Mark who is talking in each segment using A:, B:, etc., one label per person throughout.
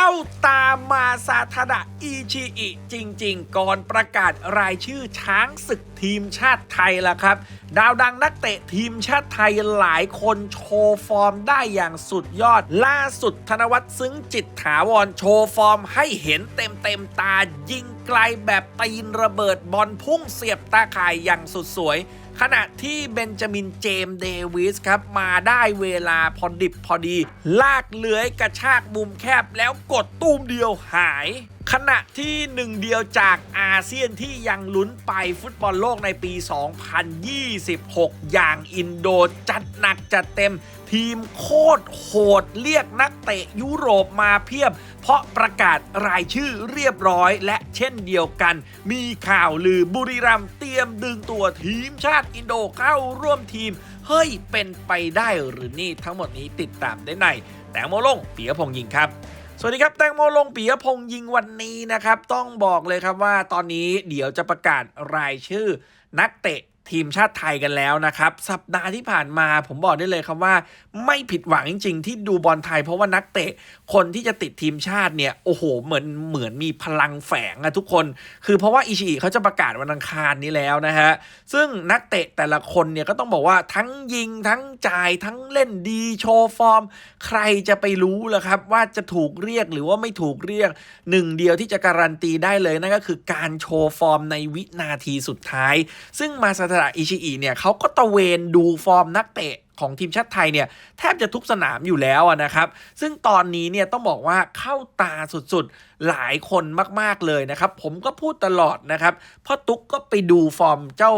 A: เข้าตามมาซาทาดะอิชิอิจริง ๆ ก่อนประกาศรายชื่อช้างศึกทีมชาติไทยละครับ ดาวดังนักเตะทีมชาติไทยหลายคนโชว์ฟอร์มได้อย่างสุดยอด ล่าสุดธนวัฒน์ซึ้งจิตถาวรโชว์ฟอร์มให้เห็นเต็มเต็มๆตายิงไกลแบบตีนระเบิดบอลพุ่งเสียบตาข่ายอย่างสุดสวย ขณะที่เบนจามินเจมส์เดวิสครับ มาได้เวลาพอดิบพอดี ลากเลื้อยกระชากมุมแคบแล้วกดตุ้มเดียวหาย ขณะที่หนึ่งเดียวจากอาเซียนที่ยังลุ้นไปฟุตบอลโลกในปี 2026 อย่างอินโดจัดหนักจัดเต็ม ทีมโคตรโหดเรียกนักเตะยุโรปมาเพียบ เพราะประกาศรายชื่อเรียบร้อยและเช่นเดียวกัน มีข่าวลือบุรีรัมเตรียมดึงตัวทีมชาติอินโดเข้าร่วมทีม เฮ้ยเป็นไปได้หรือนี่ทั้งหมดนี้ติดตามได้ใน แตงโมลงเปียพงษ์ยิงครับ สวัสดีครับ แตงโมลงปียพงษ์ยิงวันนี้นะครับ ต้องบอกเลยครับว่าตอนนี้เดี๋ยวจะประกาศรายชื่อนักเตะ ทีมชาติไทยกันแล้วนะครับ สัปดาห์ที่ผ่านมาผมบอกได้เลยครับว่า ไม่ผิดหวังจริง ๆ ที่ดูบอลไทย เพราะว่านักเตะคนที่จะติดทีมชาติเนี่ยโอ้โหเหมือนเหมือนมีพลังแฝงอะทุกคน คือเพราะว่าอิชิอิเขาจะประกาศวันอังคารนี้แล้วนะฮะซึ่งนักเตะแต่ละคนเนี่ยก็ต้องบอกว่าทั้งยิงทั้งจ่ายทั้งเล่นดีโชว์ฟอร์ม ใครจะไปรู้ล่ะครับ ว่าจะถูกเรียกหรือว่าไม่ถูกเรียกหนึ่งเดียวที่จะการันตีได้เลยนั่นก็คือการโชว์ฟอร์มในวินาทีสุดท้าย ซึ่งมาซาระอิชิอิเนี่ยเขาก็ตะเวนดูฟอร์มนักเตะ ของทีมชาติไทยเนี่ยแทบจะทุกสนามอยู่แล้วนะครับ ซึ่งตอนนี้เนี่ยต้องบอกว่าเข้าตาสุดๆหลายคนมากๆเลยนะครับ ผมก็พูดตลอดนะครับพ่อตุ๊กก็ไปดูฟอร์มเจ้า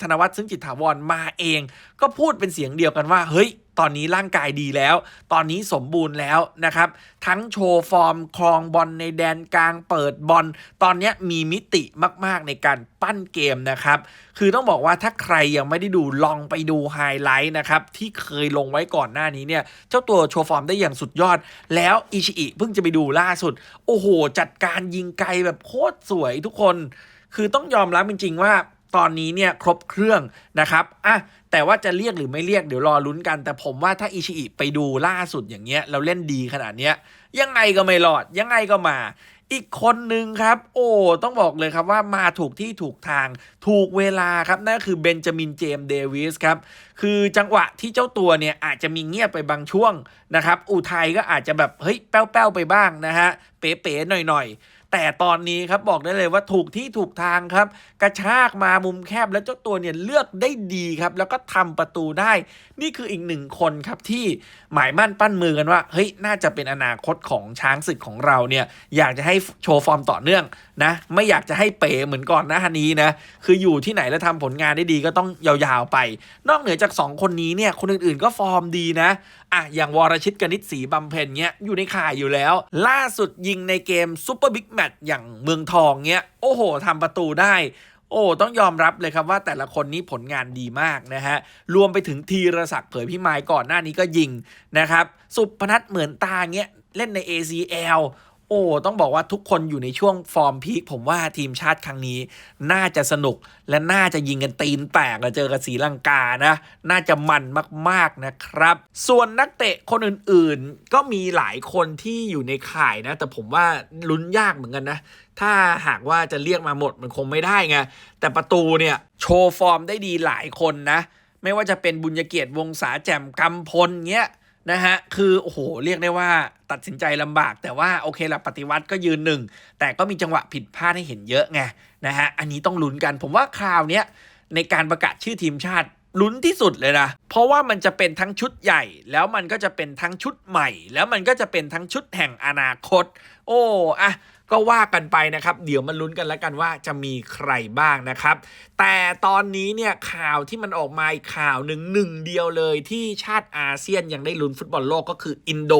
A: ธนวัฒน์ซึ่งจิตถาวรมาเอง ก็พูดเป็นเสียงเดียวกันว่า เฮ้ยตอนนี้ร่างกายดีแล้ว ตอนนี้สมบูรณ์แล้วนะครับ ทั้งโชว์ฟอร์มครองบอลในแดนกลางเปิดบอล ตอนนี้มีมิติมากๆในการปั้นเกมนะครับ คือต้องบอกว่าถ้าใครยังไม่ได้ดูลองไปดูไฮไลท์นะครับที่เคยลงไว้ก่อนหน้านี้เนี่ย เจ้าตัวโชว์ฟอร์มได้อย่างสุดยอด แล้วอิชิอิเพิ่งจะไปดูล่าสุด โอ้โห จัดการยิงไกลแบบโคตรสวยทุกคน คือต้องยอมรับจริงๆว่าตอนนี้เนี่ยครบเครื่องนะครับอะแต่ว่าจะเรียกหรือไม่เรียกเดี๋ยวรอลุ้นกัน แต่ผมว่าถ้าอิชิอิไปดูล่าสุดอย่างเงี้ยเราเล่นดีขนาดเนี้ยยังไงก็ไม่รอดยังไงก็มา อีกคนหนึ่งครับ โอ้ต้องบอกเลยครับว่ามาถูกที่ถูกทาง ถูกเวลาครับ นั่นคือเบนจามินเจมส์เดวิสครับ คือจังหวะที่เจ้าตัวเนี่ยอาจจะมีเงียบไปบางช่วงนะครับ อุทัยก็อาจจะแบบ เฮ้ย แป้วๆไปบ้างนะฮะ เป๋ๆหน่อยๆ แต่ตอนนี้ครับบอกได้เลยว่าถูกที่ถูกทางครับ กระชากมามุมแคบแล้วเจ้าตัวเนี่ยเลือกได้ดีครับ แล้วก็ทำประตูได้ นี่คืออีกหนึ่งคนครับที่หมายมั่นปั้นมือกันว่าเฮ้ยน่าจะเป็นอนาคตของช้างศึกของเราเนี่ยอยากจะให้โชว์ฟอร์มต่อเนื่องนะไม่อยากจะให้เป๋เหมือนก่อนหน้านี้นะคืออยู่ที่ไหนแล้วทำผลงานได้ดีก็ต้องยาวๆไป นอกเหนือจาก 2 คนนี้เนี่ยคนอื่นๆก็ฟอร์มดีนะ อะอย่างวรชิตกนิษฐ์ศรีบำเพ็ญเนี้ยอยู่ในข่ายอยู่แล้ว ล่าสุดยิงในเกมซูเปอร์บิ๊กแมตช์อย่างเมืองทองเนี้ยโอ้โหทำประตูได้โอ้ ต้องยอมรับเลยครับว่าแต่ละคนนี้ผลงานดีมากนะฮะ รวมไปถึงทีรศักดิ์เผยพิมายก่อนหน้านี้ก็ยิงนะครับ สุพนัทเหมือนตาเงี้ย เล่นใน ACL โอ้ต้องบอกว่าทุกคนอยู่ในช่วงฟอร์มพีคผมว่าทีมชาติครั้งนี้ น่าจะสนุกและน่าจะยิงกันตีนแตกเจอกับศรีลังกานะ น่าจะมันมากๆนะครับ ส่วนนักเตะคนอื่นๆ ก็มีหลายคนที่อยู่ในข่ายนะ แต่ผมว่าลุ้นยากเหมือนกันนะ ถ้าหากว่าจะเรียกมาหมดมันคงไม่ได้ไงแต่ประตูเนี่ยโชว์ฟอร์มได้ดีหลายคนนะ ไม่ว่าจะเป็นบุญเกียรติวงศาแจ่มกำพลเงี้ย นะฮะคือโอ้โหเรียกได้ว่าตัดสินใจลำบาก แต่ว่าโอเคละปฏิวัติก็ยืนหนึ่ง แต่ก็มีจังหวะผิดพลาดให้เห็นเยอะไงนะฮะอันนี้ต้องลุ้นกัน ผมว่าคราวเนี้ยในการประกาศชื่อทีมชาติลุ้นที่สุดเลยนะ เพราะว่ามันจะเป็นทั้งชุดใหญ่ แล้วมันก็จะเป็นทั้งชุดใหม่ แล้วมันก็จะเป็นทั้งชุดแห่งอนาคต โอ้อะ ก็ว่ากันไปนะครับ เดี๋ยวมาลุ้นกันแล้วกันว่าจะมีใครบ้างนะครับ แต่ตอนนี้เนี่ยข่าวที่มันออกมาอีกข่าวหนึ่งหนึ่งเดียวเลยที่ชาติอาเซียนยังได้ลุ้นฟุตบอลโลกก็คืออินโด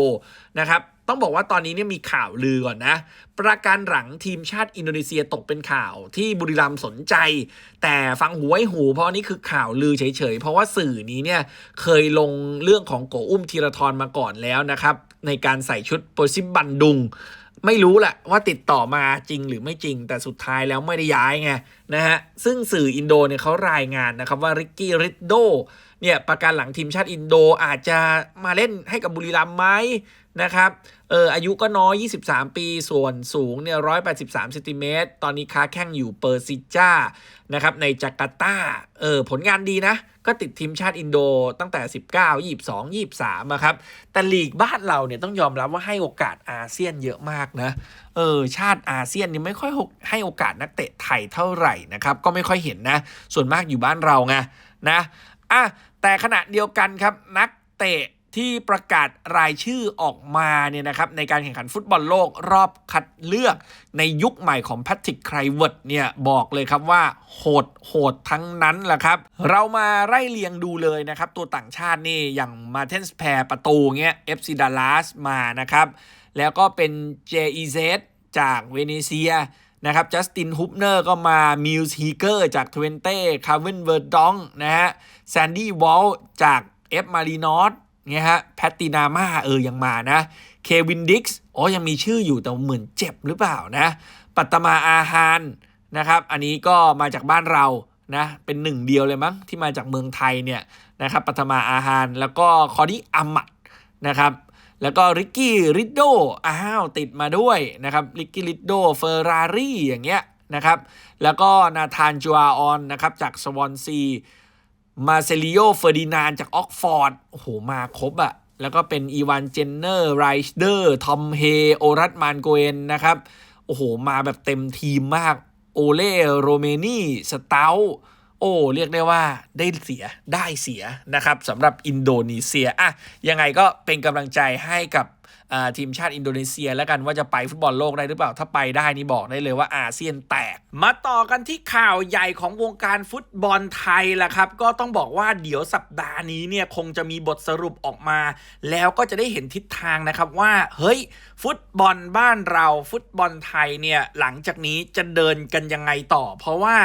A: นะครับต้องบอกว่าตอนนี้เนี่ยมีข่าวลือก่อนนะ ประการหลังทีมชาติอินโดนีเซียตกเป็นข่าวที่บุรีรัมย์สนใจ แต่ฟังหูไว้หูเพราะนี่คือข่าวลือเฉยๆ เพราะว่าสื่อนี้เนี่ยเคยลงเรื่องของโกอุ้มธีรทรมาก่อนแล้วนะครับ ในการใส่ชุดโปรซิบันดุง ไม่รู้แหละว่าติดต่อมาจริงหรือไม่จริง แต่สุดท้ายแล้วไม่ได้ย้ายไงนะฮะซึ่งสื่ออินโดเนี่ยเขารายงานนะครับว่าริกกี้ริดโดเนี่ยประการหลังทีมชาติอินโดอาจจะมาเล่นให้กับบุรีรัมย์ไหม นะครับ เอออายุก็น้อย 23 ปี ส่วนสูงเนี่ย183เซนติเมตร ตอนนี้ค้าแข่งอยู่เปอร์ซิจ้า นะครับ ในจาการ์ตา เออผลงานดีนะ ก็ติดทีมชาติอินโดตั้งแต่ 19 22 23อะครับ แต่ลีกบ้านเราเนี่ยต้องยอมรับว่าให้โอกาสอาเซียนเยอะมากนะ เออ ชาติอาเซียนนี่ไม่ค่อยให้โอกาสนักเตะไทยเท่าไหร่นะครับ ก็ไม่ค่อยเห็นนะ ส่วนมากอยู่บ้านเราไงนะ อะ แต่ขณะเดียวกันครับนักเตะ ที่ประกาศรายชื่อออกมาเนี่ยนะครับในการแข่งขันฟุตบอลโลกรอบคัดเลือกในยุคใหม่ของแพทริกไครเวิร์ดเนี่ยบอกเลยครับว่าโหดโหดทั้งนั้นแหละครับ เรามาไล่เลียงดูเลยนะครับ ตัวต่างชาตินี่อย่างมาเทนสแพร์ประตูเงี้ยเอฟซีดัลลัสมานะครับ แล้วก็เป็น JEZ จากเวเนเซียนะครับจัสตินฮุปเนอร์ก็มามิลส์ฮีเกอร์จากทเวนเต้คาร์เวนเวอร์ดองนะฮะแซนดี้วอลจากเอฟมารีนอส เนี่ยฮะแพตตินาม่าเออยังมานะเควินดิกส์อ๋อยังมีชื่ออยู่แต่เหมือนเจ็บหรือเปล่านะปัตตมาอาฮานนะครับ อันนี้ก็มาจากบ้านเรานะเป็นหนึ่งเดียวเลยมั้งที่มาจากเมืองไทยเนี่ยนะครับปัตมาอาฮานแล้วก็คอดี้อามัดนะครับแล้วก็ริกกี้ริดโดอ้าวติดมาด้วยนะครับริกกี้ริดโดเฟอร์รารี่อย่างเงี้ยนะครับแล้วก็นาธานจูอาออนนะครับจากสวอนซี มาเซลิโอเฟอร์ดินานจากออกฟอร์ดโอ้โหมาครบอะแล้วก็เป็นอีวานเจนเนอร์ไรเดอร์ทอมเฮโอรัตมานโกเอนนะครับโอ้โห มาแบบเต็มทีมมากโอเล่โรเมนีสเตลโอ้เรียกได้ว่าได้เสียได้เสียนะครับสำหรับอินโดนีเซียอะยังไงก็เป็นกำลังใจให้กับ ทีมชาติอินโดนีเซีย แล้วกันว่าจะไปฟุตบอลโลกได้หรือเปล่าถ้าไปได้นี่บอกได้เลยว่าอาเซียนแตก มาต่อกันที่ข่าวใหญ่ของวงการฟุตบอลไทยละครับ ก็ต้องบอกว่าเดี๋ยวสัปดาห์นี้เนี่ยคงจะมีบทสรุปออกมา แล้วก็จะได้เห็นทิศทางนะครับว่าเฮ้ยฟุตบอลบ้านเราฟุตบอลไทยเนี่ยหลังจากนี้จะเดินกันยังไงต่อ เพราะว่า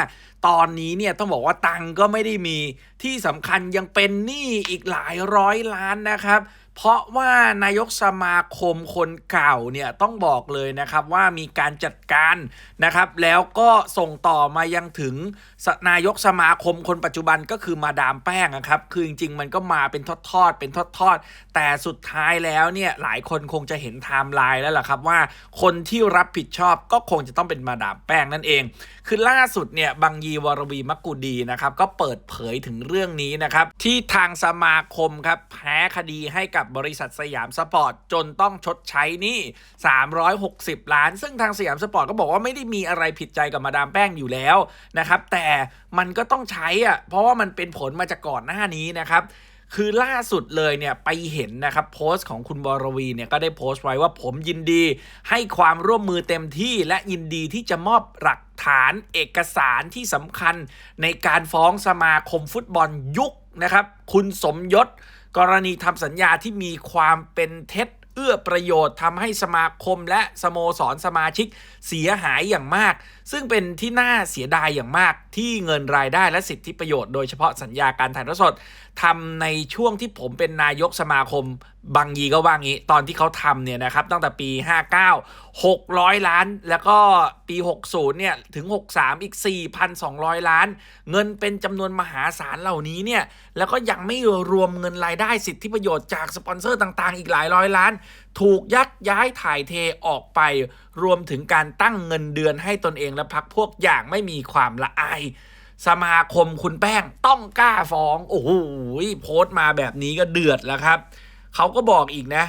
A: ตอนนี้เนี่ยต้องบอกว่าตังก็ไม่ได้มีที่สำคัญยังเป็นหนี้อีกหลายร้อยล้านนะครับ เพราะว่านายกสมาคมคนเก่าเนี่ยต้องบอกเลยนะครับว่ามีการจัดการนะครับ แล้วก็ส่งต่อมายังถึงนายกสมาคมคนปัจจุบันก็คือมาดามแป้งนะครับ คือจริงๆ มันก็มาเป็นทอดๆเป็นทอดๆ แต่สุดท้ายแล้วเนี่ยหลายคนคงจะเห็นไทม์ไลน์แล้วล่ะครับว่าคนที่รับผิดชอบก็คงจะต้องเป็นมาดามแป้งนั่นเอง คือล่าสุดเนี่ยบางยีวรวีมักกุดีนะครับก็เปิดเผยถึงเรื่องนี้นะครับที่ทางสมาคมครับแพ้คดีให้กับบริษัทสยามสปอร์ตจนต้องชดใช้หนี่360 ล้าน ซึ่งทางสยามสปอร์ตก็บอกว่าไม่ได้มีอะไรผิดใจกับมาดามแป้งอยู่แล้วนะครับแต่มันก็ต้องใช้อะเพราะว่ามันเป็นผลมาจากก่อนหน้านี้นะครับคือล่าสุดเลยเนี่ยไปเห็นนะครับโพสต์ของคุณบรวีเนี่ยก็ได้โพสต์ไว้ว่าผมยินดี ให้ความร่วมมือเต็มที่และยินดีที่จะมอบหลักฐานเอกสารที่สำคัญในการฟ้องสมาคมฟุตบอลยุคนะครับ คุณสมยศ กรณีทำสัญญาที่มีความเป็นเท็จเอื้อประโยชน์ทำให้สมาคมและสโมสรสมาชิกเสียหายอย่างมาก ซึ่งเป็นที่น่าเสียดายอย่างมากที่เงินรายได้และสิทธิประโยชน์โดยเฉพาะสัญญาการถ่ายทอดสดทำในช่วงที่ผมเป็นนายกสมาคมบางยีก็ว่างี้ ตอนที่เขาทำเนี่ยนะครับตั้งแต่ปี 59 600 ล้าน แล้วก็ปี 60 เนี่ย ถึง 63 อีก 4,200 ล้าน เงินเป็นจำนวนมหาศาลเหล่านี้เนี่ย แล้วก็ยังไม่รวมเงินรายได้สิทธิประโยชน์จากสปอนเซอร์ต่างๆ อีกหลายร้อยล้านถูกยักย้ายถ่ายเทออกไป รวมถึงการตั้งเงินเดือนให้ตนเองและพักพวกอย่างไม่มีความละอาย สมาคมคุณแป้งต้องกล้าฟ้อง โอ้โหโพสต์มาแบบนี้ก็เดือดแล้วครับ เขาก็บอกอีกนะ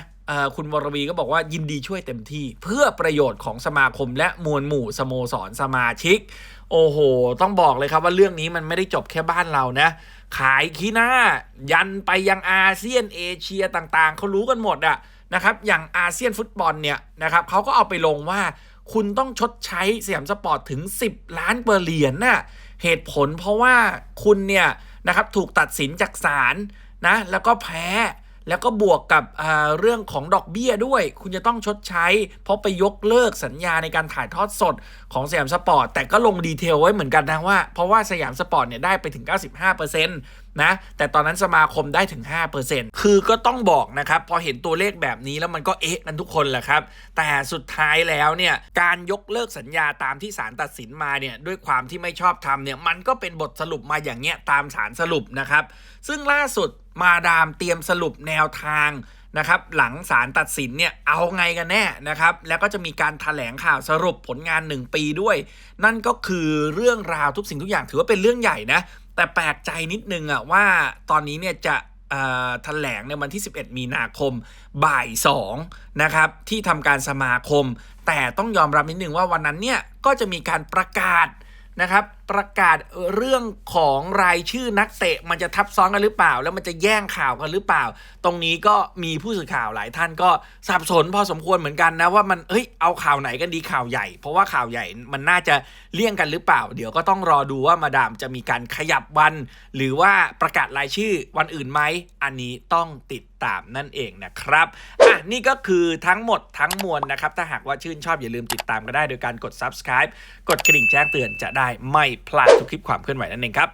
A: คุณวรวีก็บอกว่ายินดีช่วยเต็มที่ เพื่อประโยชน์ของสมาคมและมวลหมู่สโมสรสมาชิก โอ้โห ต้องบอกเลยครับว่าเรื่องนี้มันไม่ได้จบแค่บ้านเรานะ ขายขี้หน้า ยันไปยังอาเซียนเอเชียต่างๆ เขารู้กันหมดอะ นะครับอย่างอาเซียนฟุตบอลเนี่ยนะครับเขาก็เอาไปลงว่าคุณต้องชดใช้สยามสปอร์ตถึง 10 ล้านเปอร์เหรียญน่ะเหตุผลเพราะว่าคุณเนี่ยนะครับถูกตัดสินจากศาลนะแล้วก็แพ้แล้วก็บวกกับเรื่องของดอกเบี้ยด้วย คุณจะต้องชดใช้ เพราะไปยกเลิกสัญญาในการถ่ายทอดสดของสยามสปอร์ต แต่ก็ลงดีเทลไว้เหมือนกันนะว่า เพราะว่าสยามสปอร์ตเนี่ยได้ไปถึง 95% นะ แต่ตอนนั้นสมาคมได้ถึง 5%คือก็ต้องบอกนะครับ พอเห็นตัวเลขแบบนี้แล้วมันก็เอ๊ะกันทุกคนแหละครับ แต่สุดท้ายแล้วเนี่ยการยกเลิกสัญญาตามที่ศาลตัดสินมาเนี่ยด้วยความที่ไม่ชอบทำเนี่ยมันก็เป็นบทสรุปมาอย่างเงี้ยตามศาลสรุปนะครับ ซึ่งล่าสุดมาดามเตรียมสรุปแนวทางนะครับหลังศาลตัดสินเนี่ยเอาไงกันแน่นะครับแล้วก็จะมีการถแถลงข่าวสรุปผลงาน 1 ปีด้วย นั่นก็คือเรื่องราวทุกสิ่งทุกอย่างถือว่าเป็นเรื่องใหญ่นะ แต่แปลกใจนิดนึงอะว่าตอนนี้เนี่ยจะถแถลงในวันที่ 11 มีนาคมบ่าย2นะครับที่ทำการสมาคม แต่ต้องยอมรับนิดนึงว่าวันนั้นเนี่ยก็จะมีการประกาศนะครับ ประกาศเรื่องของรายชื่อนักเตะมันจะทับซ้อนกันหรือเปล่า แล้วมันจะแย่งข่าวกันหรือเปล่า ตรงนี้ก็มีผู้สื่อข่าวหลายท่านก็สับสนพอสมควรเหมือนกันนะว่ามันเฮ้ยเอาข่าวไหนกันดีข่าวใหญ่ เพราะว่าข่าวใหญ่มันน่าจะเลี่ยงกันหรือเปล่า เดี๋ยวก็ต้องรอดูว่ามาดามจะมีการขยับวัน หรือว่าประกาศรายชื่อวันอื่นไหมอันนี้ต้องติดตามนั่นเองนะครับอะนี่ก็คือทั้งหมดทั้งมวลนะครับ ถ้าหากว่าชื่นชอบอย่าลืมติดตามก็ได้โดยการกด subscribe กดกระดิ่งแจ้งเตือนจะได้ไม่พลาดทุกคลิปความเคลื่อนไหวนั่นเองครับ